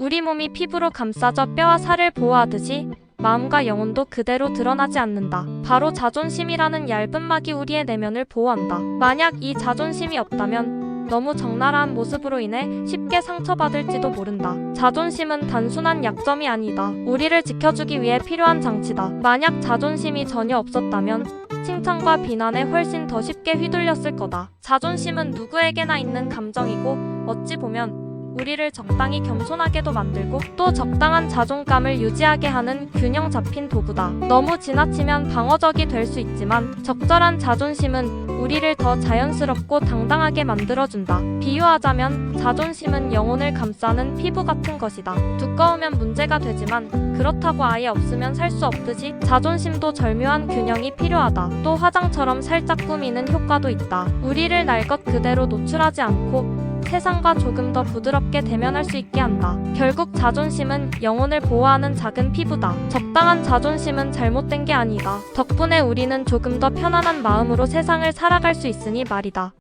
우리 몸이 피부로 감싸져 뼈와 살을 보호하듯이 마음과 영혼도 그대로 드러나지 않는다. 바로 자존심이라는 얇은 막이 우리의 내면을 보호한다. 만약 이 자존심이 없다면 너무 적나라한 모습으로 인해 쉽게 상처받을지도 모른다. 자존심은 단순한 약점이 아니다. 우리를 지켜주기 위해 필요한 장치다. 만약 자존심이 전혀 없었다면 칭찬과 비난에 훨씬 더 쉽게 휘둘렸을 거다. 자존심은 누구에게나 있는 감정이고 어찌 보면 우리를 적당히 겸손하게도 만들고 또 적당한 자존감을 유지하게 하는 균형 잡힌 도구다. 너무 지나치면 방어적이 될 수 있지만 적절한 자존심은 우리를 더 자연스럽고 당당하게 만들어준다. 비유하자면 자존심은 영혼을 감싸는 피부 같은 것이다. 두꺼우면 문제가 되지만 그렇다고 아예 없으면 살 수 없듯이 자존심도 절묘한 균형이 필요하다. 또 화장처럼 살짝 꾸미는 효과도 있다. 우리를 날 것 그대로 노출하지 않고 세상과 조금 더 부드럽게 대면할 수 있게 한다. 결국 자존심은 영혼을 보호하는 작은 피부다. 적당한 자존심은 잘못된 게 아니다. 덕분에 우리는 조금 더 편안한 마음으로 세상을 살아갈 수 있으니 말이다.